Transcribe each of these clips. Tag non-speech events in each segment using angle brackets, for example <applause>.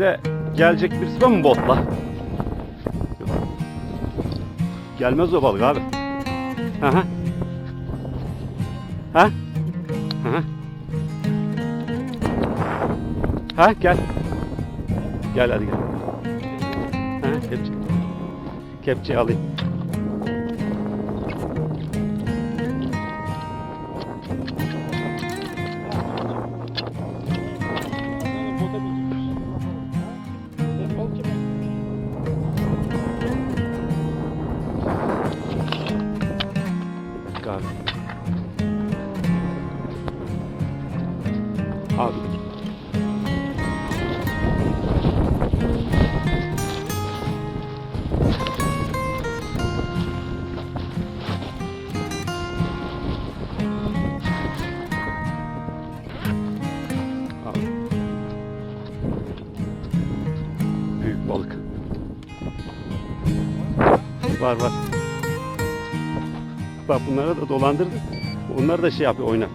içinde gelecek birisi var mı botla? Yok. Gelmez o balık abi. Hı. Ha? Hı. Ha gel. Gel hadi gel. Ha kepçe. Kepçeyi alayım. Var var. Bak bunlara da dolandırdık. Onlar da şey yapıyor oynar.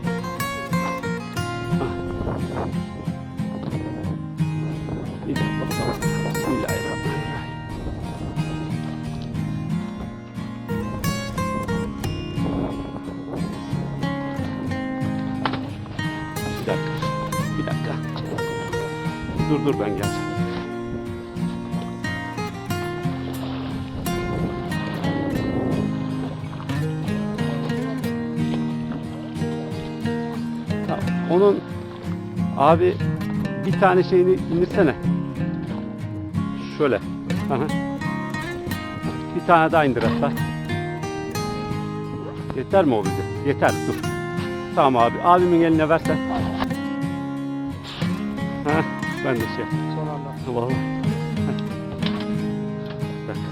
Onun abi bir tane şeyini indirsene. Şöyle. Aha. Bir tane daha indir hatta. Yeter mi o bize? Yeter dur. Tamam abi. Abimin eline versen. Ha, ben de şey. Son anda. Vallahi.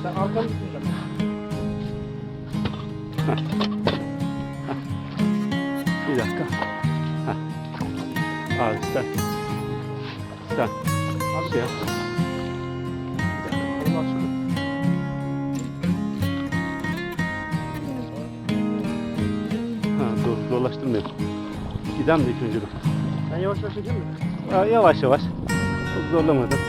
Sen arkanı. Bir dakika. Abi sen. Sen. Hadi Şey yap. Ha, dur dolaştırmayayım. Gidem de dur. Ben yavaş yavaş çekeyim mi? Yavaş yavaş. Çok zorlamadan.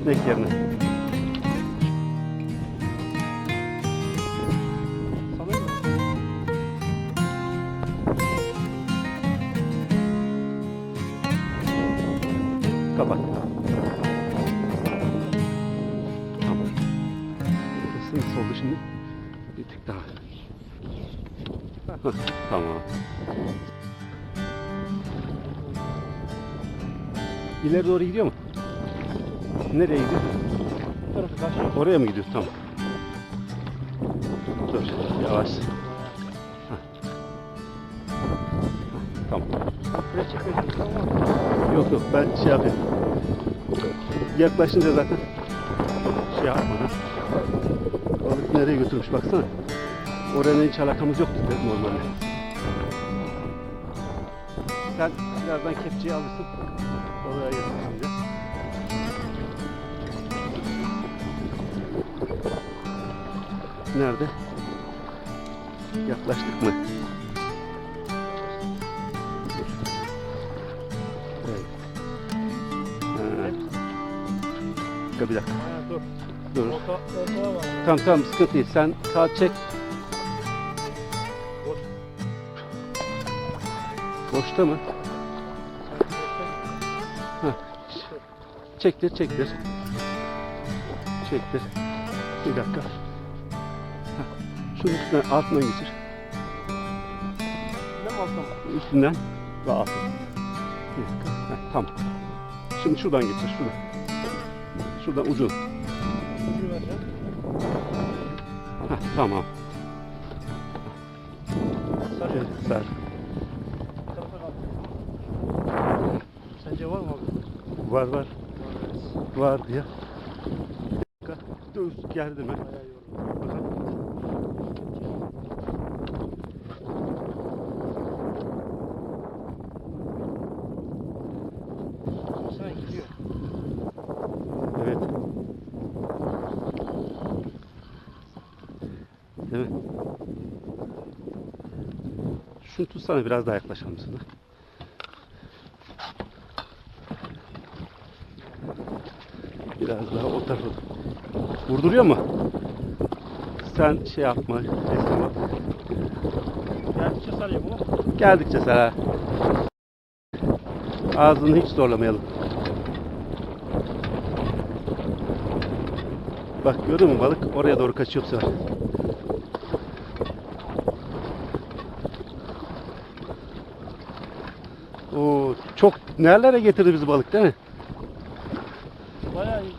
Esnek yerine. Kapat. Tamam. Burası nasıl oldu şimdi? Bir tık daha. Tamam. İleri doğru gidiyor mu? Nereye gidiyor? Oraya mı gidiyor? Tamam. Dur, yavaş. Tamam. Yok yok ben şey yapayım. Yaklaşınca zaten şey yapmadan. Balık nereye götürmüş baksana. Oraya hiç alakamız yoktu de- normalde. Sen birazdan kepçeyi alırsın. Balığa yaklaşınca. Nerede? Yaklaştık mı? Evet. Ha. Bir dakika, dur. Dur. Tamam tamam sıkıntı değil. Sen kağıt çek. Boş. Boşta mı? Çektir çektir. Çektir. Bir dakika. Hah. Şunun üstünden altından geçir. Ne mi alsam? Üstünden ve altından. Bir dakika. Heh, tamam. Şimdi şuradan geçir şuradan. Şuradan. Ucu. Hah, tamam. Evet, sar. Sence var mı abi? Var var. Var diye. Dur geldi mi? Evet. Değil mi? Şunu tutsana biraz daha yaklaşalım sana. Biraz daha o tarafa. Vurduruyor mu? Sen şey yapma. ol. Geldikçe sarıyor bu. Geldikçe sana. Ağzını hiç zorlamayalım. Bak görüyor musun balık oraya doğru kaçıyor bu sefer. Oo, çok nerelere getirdi bizi balık değil mi? Bayağı iyi.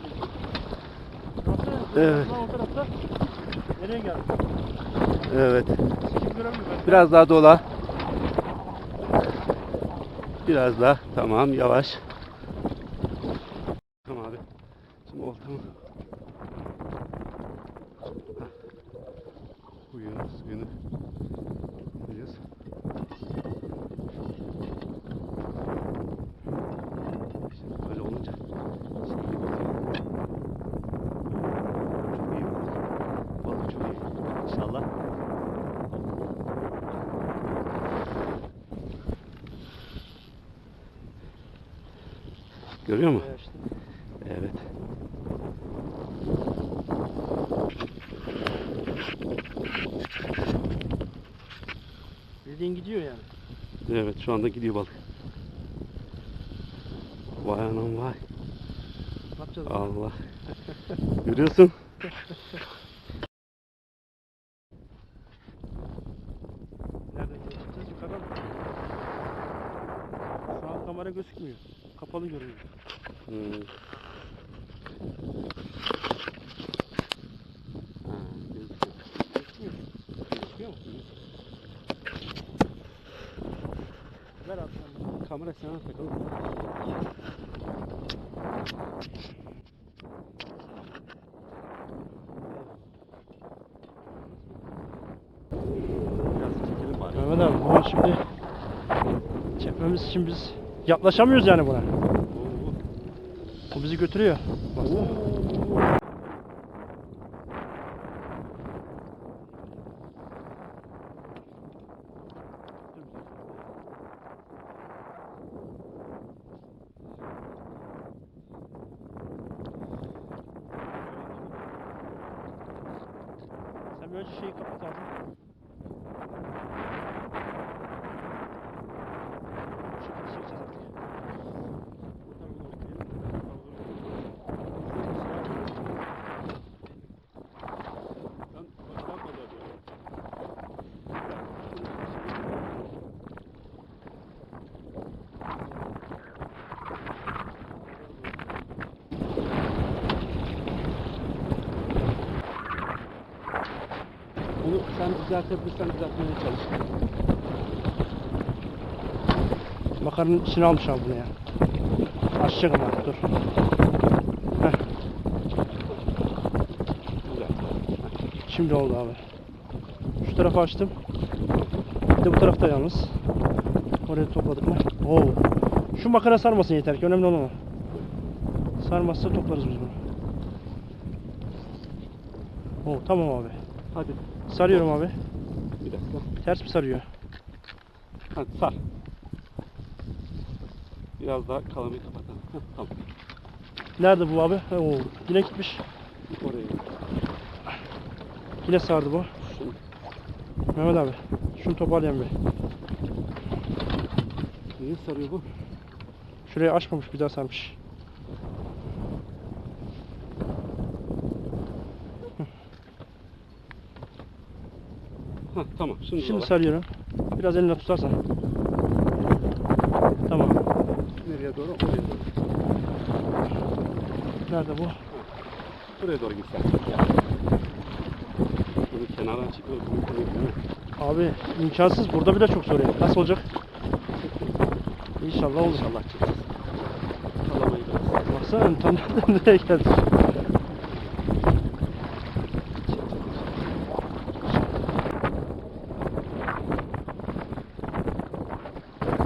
Baksana. Evet. O tarafta. Nereye geldi? Evet. Biraz daha dola. Biraz daha. Tamam yavaş. Tamam abi. Şimdi oltamı. Hah. Suyunu, suyunu. Koyacağız. Şimdi böyle olunca şey gibi oluyor. Çok iyi balık. Balık çok iyi. İnşallah. Görüyor musun? Evet. Bildiğin gidiyor yani. Evet şu anda gidiyor balık. Vay anam vay. Ne yapacağız? Allah. Görüyorsun. <laughs> Nereden geçeceğiz? Yukarıdan mı? Şu an kamera gözükmüyor. Kapalı görünüyor. Hmm. Ha, gözüküyor. Gözükmüyor. Gözüküyor mu? Ver abi sen. Kamera sana bari. Mehmet abi bunu şimdi çekmemiz için biz yaklaşamıyoruz yani buna. Bu bizi götürüyor. Baksana. Sen bir önce şeyi kapat abi. Şu şekilde çekeceğiz artık. Buradan bir okuyayım. Bunu sen düzeltebilirsen düzeltmeye çalış. Makarnanın içine almış abi bunu ya. Açacak ama dur. Heh, şimdi oldu abi. Şu tarafı açtım. Bir de bu tarafta yalnız. Oraya topladık mı? Oo. Şu makara sarmasın yeter ki önemli olan o. Sarmazsa toplarız biz bunu. Oo tamam abi. Hadi Sarıyorum abi. bir dakika. Ters mi sarıyor? Hadi sar. Biraz daha kalamayı kapatalım. Heh, tamam. Nerede bu abi? Oo, yine gitmiş. Oraya. Yine sardı bu. Şunu. Mehmet abi. Şunu toparlayalım bir. Niye sarıyor bu? Şurayı açmamış bir daha sarmış. Heh, tamam. Şimdi, Şimdi sarıyorum. Biraz eline tutarsan. Tamam. Nereye doğru? Oraya doğru. Nerede bu? Buraya doğru gitsen. Bunu kenardan çıkıyor. Abi imkansız. Burada bile çok zor yani. Nasıl olacak? İnşallah olur. İnşallah çıkacağız. Baksana tam <laughs> nereye geldi.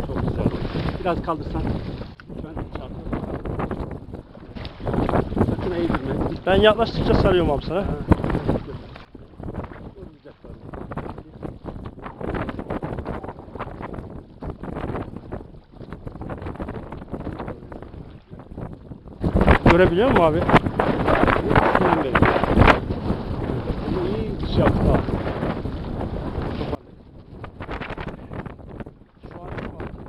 Çok güzel. Biraz kaldırsan. Lütfen çarpma. Sakın eğdirme. Ben yaklaştıkça sarıyorum abi sana. Görebiliyor musun abi? Bunu iyi iş yaptı ha. Şu an yok abi.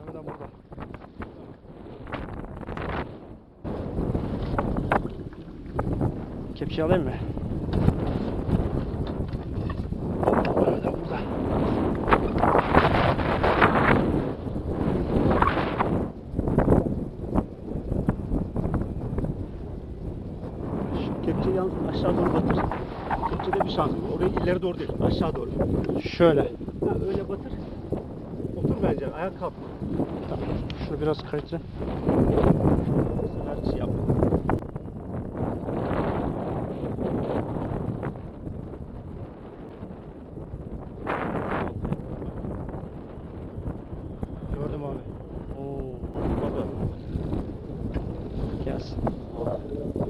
Mehmet abi burada. Kepçe alayım mı? Yalnız aşağı doğru batır. Kepçede bir şans. Orayı ileri doğru değil. Aşağı doğru. Şöyle. Ha, öyle batır. Otur bence. Ayak kalk. Şunu biraz kayıtlı. Bu sefer şey yap. Abi. Oo. Baba. Gelsin.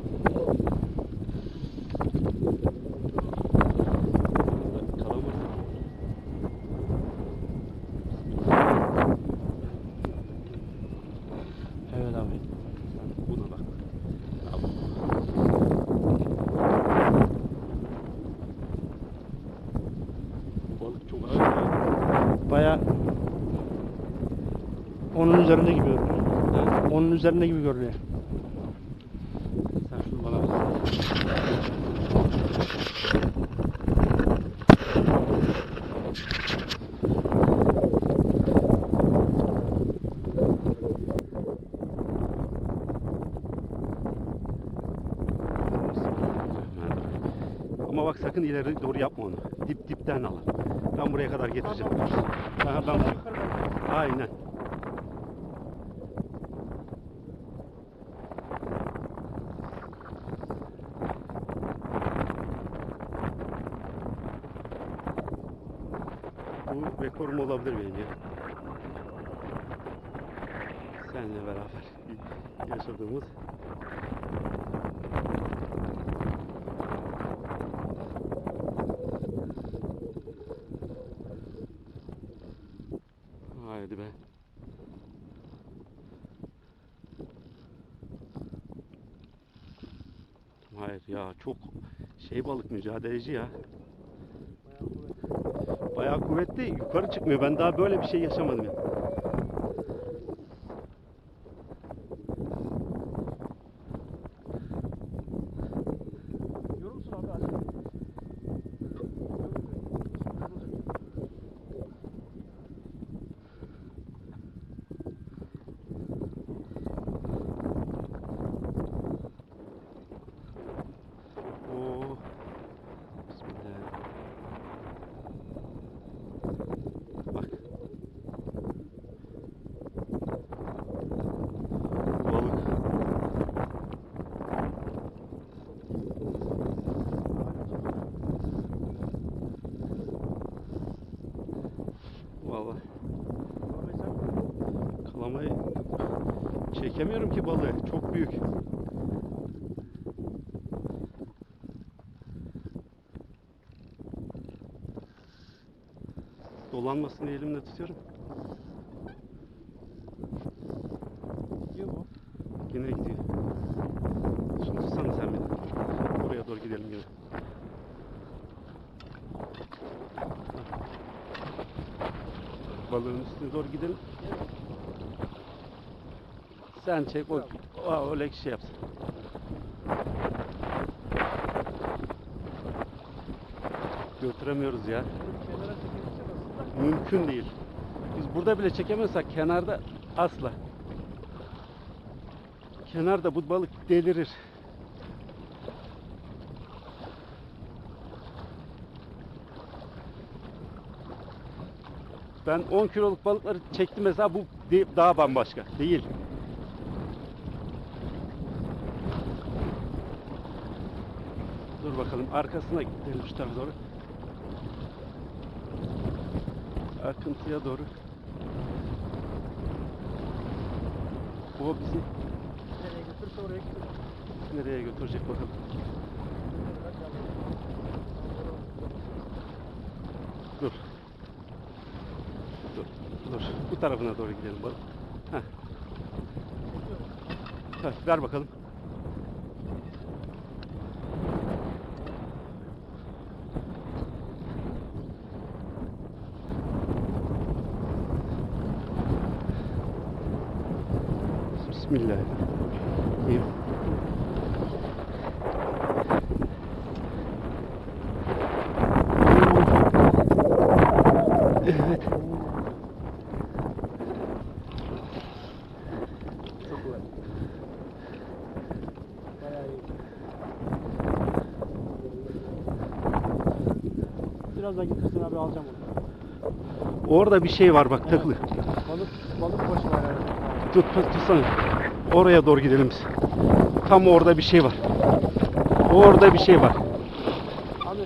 Ha? Onun üzerinde gibi görünüyor. Sen şunu bana ver. Ama bak sakın ileri doğru yapma onu. Dip dipten al. Ben buraya kadar getireceğim. Aha, ben Aynen. Bu rekorum olabilir benim ya. Seninle beraber yaşadığımız. Haydi be. Hayır ya çok şey balık mücadeleci ya. Bayağı kuvvetli yukarı çıkmıyor. Ben daha böyle bir şey yaşamadım ya. Görüyor musun abi? Hadi. Oo. Bismillah. Bak. Balık. Vallahi Abi sen kalamayı çekemiyorum ki balığı. Çok büyük. Dolanmasın diye elimle tutuyorum. gidiyor mu? Yine gidiyor. Şunu tutsana sen beni. Oraya doğru gidelim yine. Balığın üstüne doğru gidelim. Sen çek o, o öyle şey yapsın. Götüremiyoruz ya. Mümkün değil. Biz burada bile çekemiyorsak kenarda asla. Kenarda bu balık delirir. Ben 10 kiloluk balıkları çektim mesela bu daha bambaşka değil. Dur bakalım arkasına gidelim şu tarafa doğru. Akıntıya doğru. O bizi Nereye götürürse oraya götürür. nereye götürecek bakalım. Dur. Dur. Dur. Bu tarafına doğru gidelim bakalım. Heh. Heh, ver bakalım. Bismillahirrahmanirrahim. Evet. Çok güzel. Biraz daha gitmesin abi alacağım onu. Orada bir şey var bak takılı. Balık, balık başı var herhalde. Tut, tut, tutsana. Oraya doğru gidelim biz. Tam orada bir şey var. Orada bir şey var. Abi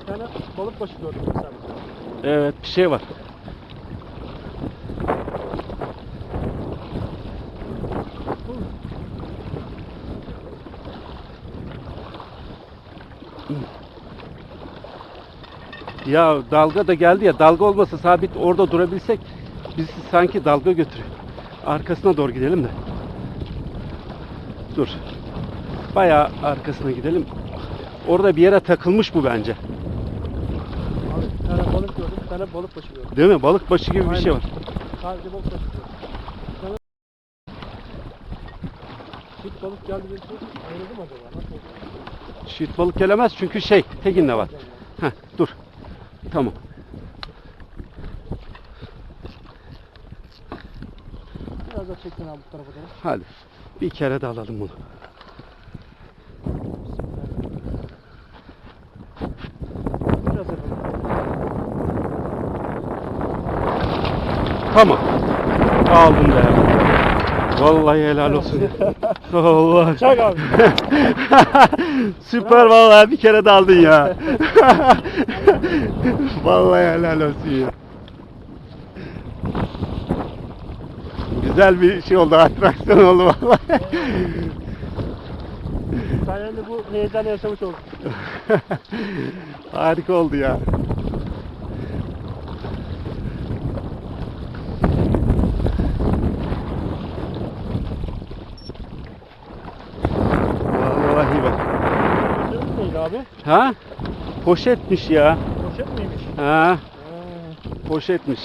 bir tane balık başı gördüm mesela. Evet bir şey var. Ya dalga da geldi ya dalga olmasa sabit orada durabilsek bizi sanki dalga götürüyor. Arkasına doğru gidelim de. Dur. Bayağı arkasına gidelim. Orada bir yere takılmış bu bence. Abi bir tane balık gördüm, bir tane balık başı gördüm. Değil mi? Balık başı gibi bir şey var. Sadece balık başı gördüm. Bir tane... Çift balık geldi bir şey ayrıldı mı acaba? Nasıl oldu? Şiit balık gelemez çünkü şey tekinde var. Heh, dur. Tamam. Biraz daha çektin abi bu tarafa doğru. Hadi. Bir kere de alalım bunu. Tamam. Aldım be. Vallahi helal olsun. <laughs> Allah. Çak abi. <laughs> Süper vallahi bir kere de aldın ya. <laughs> vallahi helal olsun ya. Güzel bir şey oldu, atraksiyon oldu vallahi. Sayende bu heyecanı yaşamış olduk. <laughs> Harika oldu ya. Vallahi bak. Poşet miydi abi? Ha? Poşetmiş ya. Poşet miymiş? Ha, Ha. poşetmiş.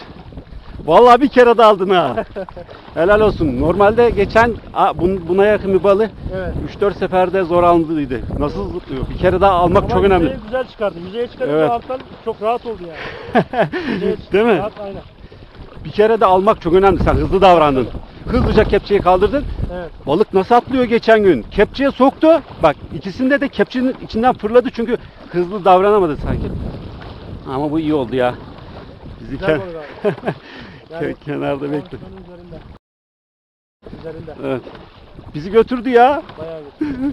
Vallahi bir kere de aldın ha. <laughs> Helal olsun. Normalde geçen a, bun- buna yakın bir balı Evet. 3-4 seferde zor alındıydı. Nasıl zıplıyor? Bir kere daha almak çok önemli. güzel çıkardı. Yüzeye çıkarınca Evet. artan çok rahat oldu yani. <laughs> Yüzeye çıktı, Değil mi? Rahat, aynen. Bir kere de almak çok önemli. Sen hızlı davrandın. Hızlıca kepçeyi kaldırdın. Evet. Balık nasıl atlıyor geçen gün? Kepçeye soktu. Bak ikisinde de kepçenin içinden fırladı çünkü hızlı davranamadı sanki. Ama bu iyi oldu ya. Bizi Güzel balık <laughs> abi. Ke- kenarda bekle. üzerinde. Üzerinde. Evet. Bizi götürdü ya. Bayağı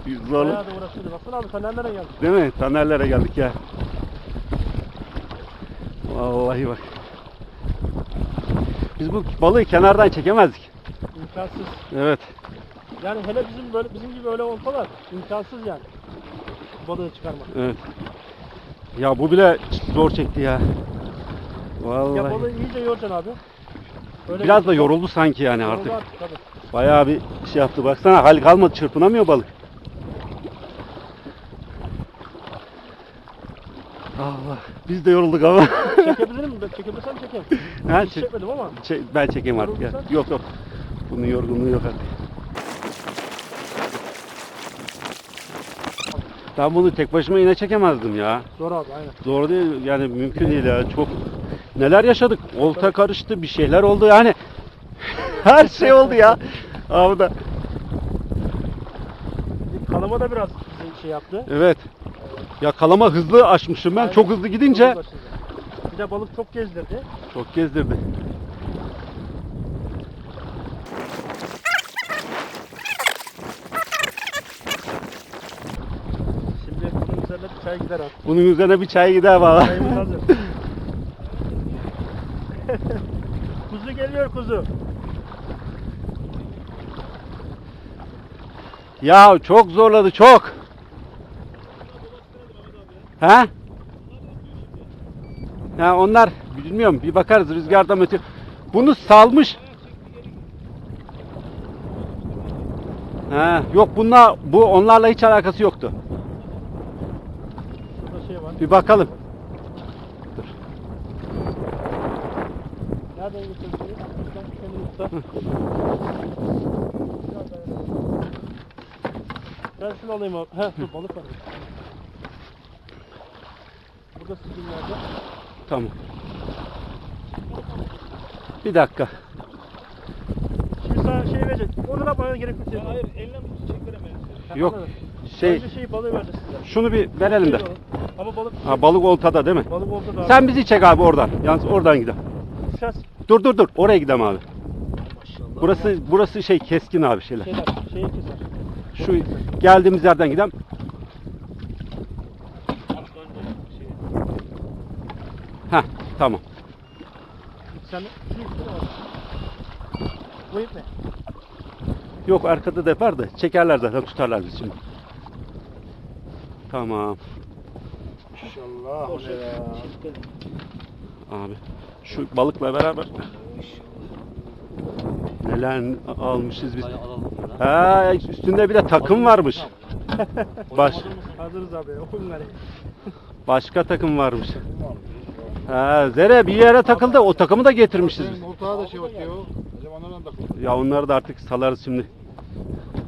iyi. <laughs> Zorlu. Bayağı da uğraşıyordu. Baksana abi sen nereden geldin? Değil mi? Tanerlere geldik ya. Vallahi bak. Biz bu balığı kenardan çekemezdik. İmkansız. Evet. Yani hele bizim böyle bizim gibi öyle olsalar imkansız yani. Balığı çıkarmak. Evet. Ya bu bile zor çekti ya. Vallahi. Ya balığı iyice yoracaksın abi. Öyle Biraz bir- da yoruldu sanki yani Yoruldu artık. artık tabii. Bayağı bir şey yaptı. Baksana hal kalmadı çırpınamıyor balık. Allah. Biz de yorulduk ama. Çekebilirim mi? Çekebilirsem çekeyim. <laughs> ha, Hiç çek- çekmedim ama. çek- ben çekeyim artık ya. Yok yok. Bunun yorgunluğu yok artık. Ben bunu tek başıma yine çekemezdim ya. Zor abi aynen. Zor değil yani mümkün değil ya. Çok neler yaşadık. Olta karıştı, bir şeyler oldu yani. <laughs> Her şey oldu ya. Avda. Kalama da biraz şey yaptı. Evet. Ya kalama hızlı açmışım ben. Çok hızlı gidince Bir de balık çok gezdirdi. çok gezdirdi. Şimdi bunun üzerine bir çay gider artık. Bunun üzerine bir çay gider valla. Çayımız hazır. <laughs> kuzu. Ya çok zorladı çok. He? Ya onlar bilmiyorum bir bakarız rüzgardan ötürü. Bunu salmış. He, yok bunlar bu onlarla hiç alakası yoktu. Şey. Bir bakalım. Dur. Nereden getirdiniz? Tut. Ben şunu alayım abi. Heh dur balık var. Burada sizin nerede? Tamam. Bir dakika. Şimdi sana şey verecek. Onu da bana gerek yok. Hayır eline mi çektiremez. Yok. Şey Önce şey balığı verdi size. şunu bir verelim de. Ama balık Ha, balık oltada değil mi? balık oldu da. Sen bizi çek abi oradan. Yalnız oradan gidelim. Şas Dur dur dur. Oraya gidelim abi. Burası burası şey keskin abi şeyler. şeyler şeyi keser. Şu geldiğimiz yerden gidelim. Heh tamam. Sen şu üstüne bak. Bu ip ne? Yok arkada da yapar da çekerler zaten tutarlar bizi şimdi. Tamam İnşallah. Abi. Şu balıkla beraber neler almışız biz. Ha üstünde bir de takım varmış. <laughs> Baş Hazırız abi. Okuyun gari. başka takım varmış. Ha Zere bir yere takıldı. O takımı da getirmişiz biz. Da şey bakıyor. Acaba onlardan da Ya onları da artık salarız şimdi.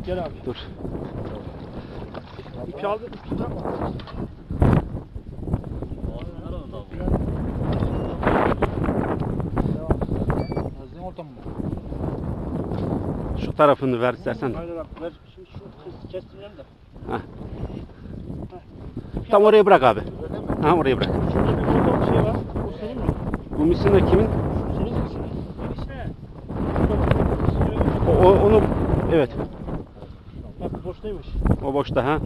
Gel abi. Dur. İpi aldı. Ortam mı? Tarafını ver istersen. Aynen abi. Ver şu, şu kız kestirelim de. Tam oraya bırak abi. Ha oraya bırak. Şurada bir şey var. O senin mi? Bu misina kimin? Senin mi? İşte. O, o- onu evet. Bak boştaymış. O boşta ha.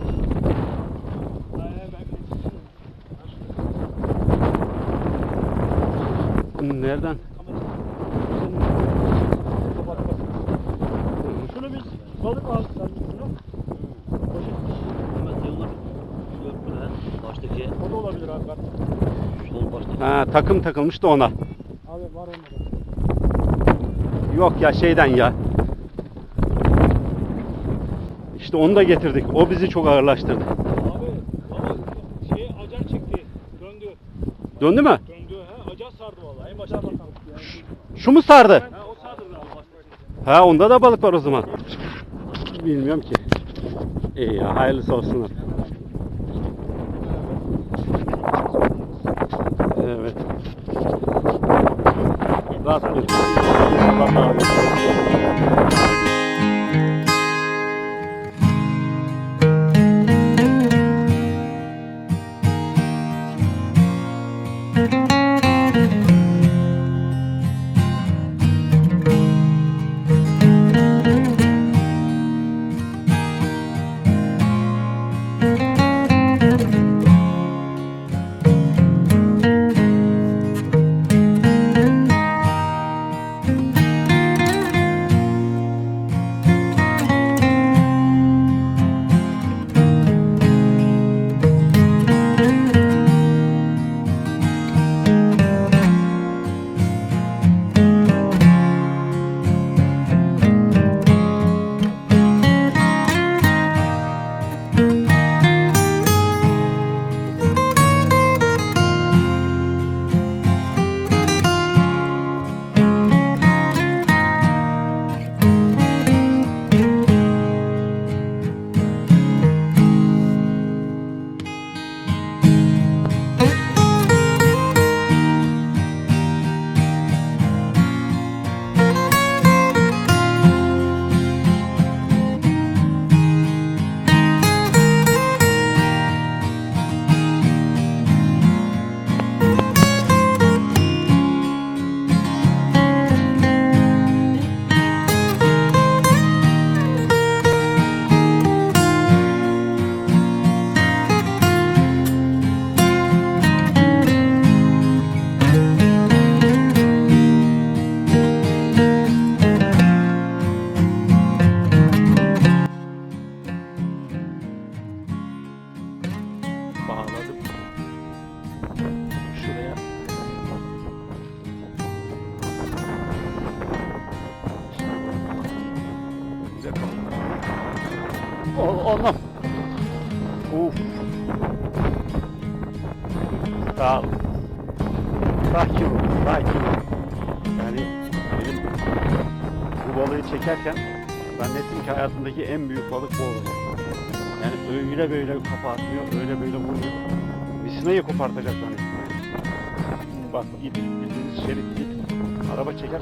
Nereden? Şunu balık. Poşetmiş. Baştaki O da olabilir abi. Sol baştaki Ha takım takılmış da ona. Abi var onda. Yok ya şeyden ya. İşte onu da getirdik. O bizi çok ağırlaştırdı. Abi valla şey acar çekti. Döndü. Döndü mü? Döndü. He, acar sardı valla. En başta bakalım. Şu mu sardı? Ha o sardı. Ha onda da balık var o zaman. Bilmiyorum ki. İyi ya hayırlısı olsun. artık. Evet. Rastgele. Oğlum. Öyle böyle kapatmıyor, öyle böyle vuruyor. Misinayı kopartacak lan Bak git, bildiğiniz şerit git. Araba çeker.